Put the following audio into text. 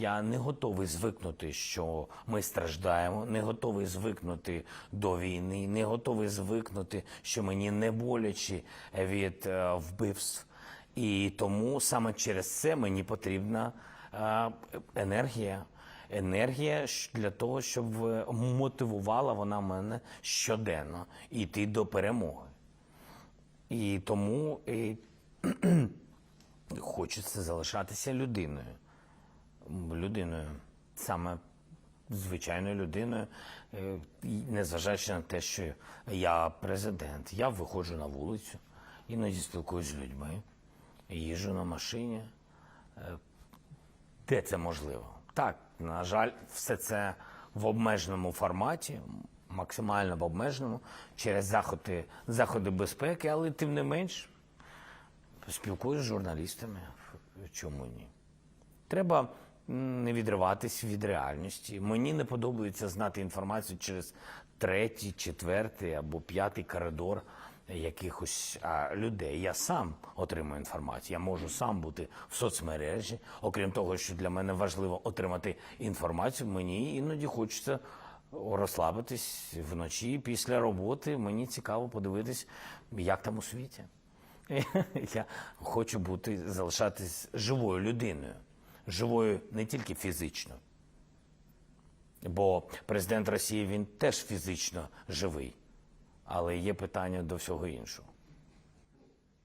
я не готовий звикнути, що ми страждаємо, не готовий звикнути до війни, не готовий звикнути, що мені не боляче від е, вбивств. І тому саме через це мені потрібна е, енергія. Енергія для того, щоб е, мотивувала вона мене щоденно йти до перемоги. І тому і, хочеться залишатися людиною. Людиною, саме звичайною людиною, е, незважаючи на те, що я президент, я виходжу на вулицю, іноді спілкуюся з людьми, їжджу на машині, е, де це можливо. Так, на жаль, все це в обмеженому форматі, максимально в обмеженому, через заходи, заходи безпеки, але тим не менш спілкуюся з журналістами. Чому ні? Треба не відриватись від реальності. Мені не подобається знати інформацію через третій, четвертий або п'ятий коридор якихось а, людей. Я сам отримую інформацію. Я можу сам бути в соцмережі. Окрім того, що для мене важливо отримати інформацію, мені іноді хочеться розслабитись вночі після роботи. Мені цікаво подивитись, як там у світі. Я хочу бути залишатись живою людиною, живою не тільки фізично. Бо президент Росії він теж фізично живий, але є питання до всього іншого.